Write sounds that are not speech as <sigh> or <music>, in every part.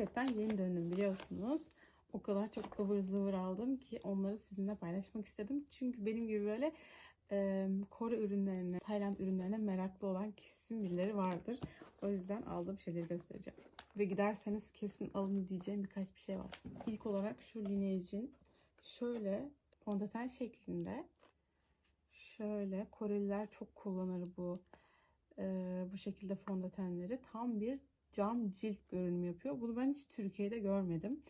Phuket'ten yeni döndüm biliyorsunuz. O kadar çok ıvır zıvır aldım ki onları sizinle paylaşmak istedim. Çünkü benim gibi böyle e, Kore ürünlerine, Tayland ürünlerine meraklı olan kesin birileri vardır. O yüzden aldığım şeyleri göstereceğim. Ve giderseniz kesin alın diyeceğim birkaç bir şey var. İlk olarak şu Lineige'in şöyle fondöten şeklinde şöyle Koreliler çok kullanır bu e, bu şekilde fondötenleri. Tam bir cam cilt görünümü yapıyor. Bunu ben hiç Türkiye'de görmedim.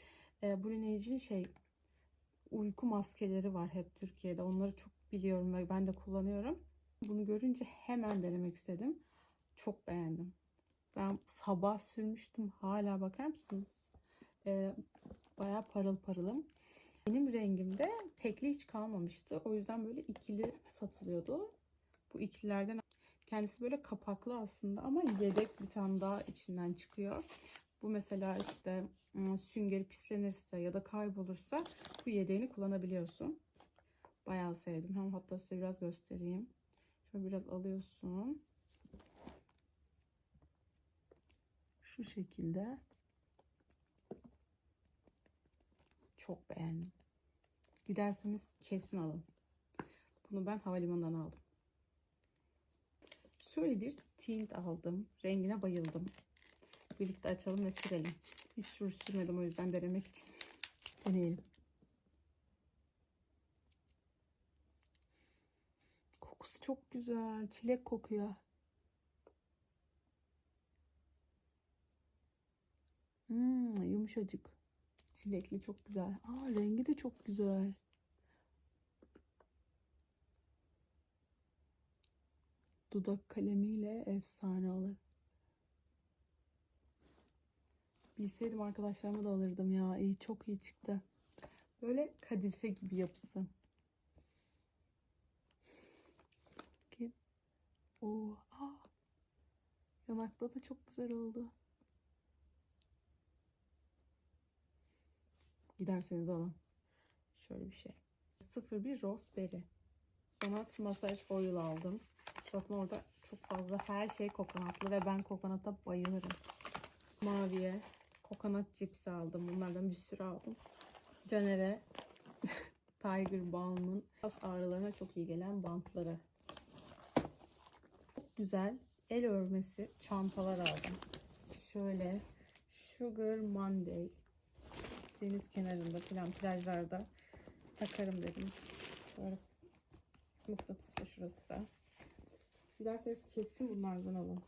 E, bu Lineige'in şey uyku maskeleri var hep Türkiye'de. Onları çok biliyorum ve ben de kullanıyorum. Bunu görünce hemen denemek istedim. Çok beğendim. Ben sabah sürmüştüm. Hala bakar mısınız? E, bayağı parıl parılım. Benim rengimde tekli hiç kalmamıştı. O yüzden böyle ikili satılıyordu. Bu ikililerden kendisi böyle kapaklı aslında ama yedek bir tane daha içinden çıkıyor. Bu mesela işte ım, süngeri pislenirse ya da kaybolursa bu yedeğini kullanabiliyorsun. Bayağı sevdim. Hem hatta size biraz göstereyim. Şöyle biraz alıyorsun. Şu şekilde. Çok beğendim. Giderseniz kesin alın. Bunu ben havalimanından aldım. Şöyle bir tint aldım. Rengine bayıldım. Birlikte açalım ve sürelim. Hiç ruj sürmedim o yüzden denemek için. Deneyelim. Kokusu çok güzel. Çilek kokuyor. Hmm, yumuşacık. Çilekli çok güzel. Aa, rengi de çok güzel. Dudak kalemiyle efsane olur. Bilseydim arkadaşlarıma da alırdım ya. İyi, çok iyi çıktı. Böyle kadife gibi yapısı. Bakayım. Oo, aa. Yanakta da çok güzel oldu. Giderseniz alın. Şöyle bir şey. 01 Roseberry. Donat masaj oil aldım. Zaten orada çok fazla her şey kokonatlı ve ben kokonata bayılırım. Maviye kokonat cips aldım. Bunlardan bir sürü aldım. Caner'e <laughs> Tiger Balm'ın kas ağrılarına çok iyi gelen bantları. Çok güzel el örmesi çantalar aldım. Şöyle Sugar Monday deniz kenarında falan plajlarda takarım dedim. Şöyle mıknatıslı şurası da. Giderseniz kesin bunlardan alın.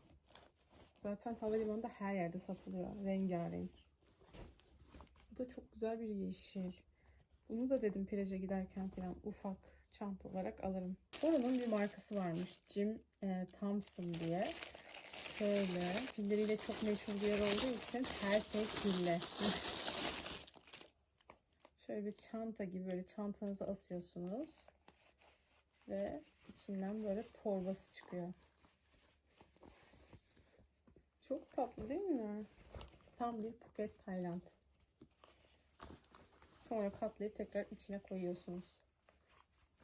Zaten havalimanında her yerde satılıyor. Rengarenk. Bu da çok güzel bir yeşil. Bunu da dedim plaja giderken falan ufak çanta olarak alırım. Oranın bir markası varmış. Jim e, Thompson diye. Şöyle pilleriyle çok meşhur bir yer olduğu için her şey pille. Şöyle bir çanta gibi böyle çantanızı asıyorsunuz. Ve içinden böyle torbası çıkıyor. Çok tatlı değil mi? Tam bir Phuket Tayland. Sonra katlayıp tekrar içine koyuyorsunuz.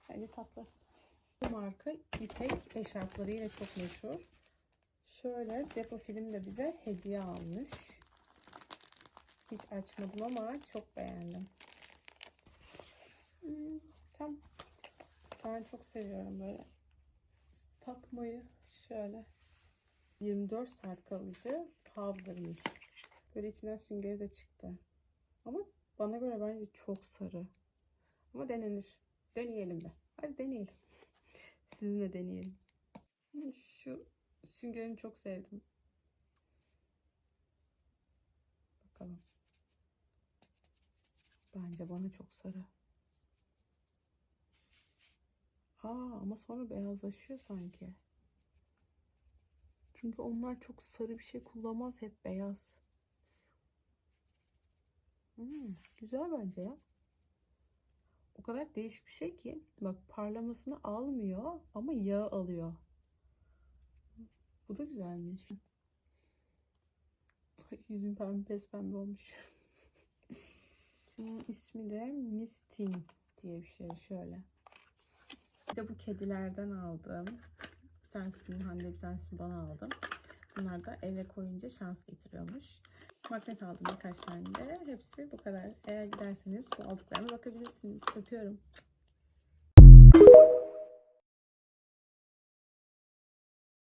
Bence tatlı. Bu marka ipek eşarplarıyla çok meşhur. Şöyle depo film de bize hediye almış. Hiç açmadım ama çok beğendim. Hmm, tam ben çok seviyorum böyle takmayı şöyle 24 saat kalıcı powder'mış. Böyle içinden süngeri de çıktı. Ama bana göre bence çok sarı. Ama denenir. Deneyelim de. Hadi deneyelim. <laughs> Sizinle deneyelim. Şu süngerini çok sevdim. Bakalım. Bence bana çok sarı. Aa ama sonra beyazlaşıyor sanki. Çünkü onlar çok sarı bir şey kullanmaz. Hep beyaz. Hmm, güzel bence ya. O kadar değişik bir şey ki. Bak parlamasını almıyor ama yağ alıyor. Bu da güzelmiş. Yüzüm pembe pembe olmuş. <laughs> Şunun ismi de Mistin diye bir şey. Şöyle. Bir de bu kedilerden aldım. Bir tanesini Hande bir tanesini bana aldım. Bunlar da eve koyunca şans getiriyormuş. Magnet aldım birkaç tane de. Hepsi bu kadar. Eğer giderseniz bu aldıklarıma bakabilirsiniz. Öpüyorum.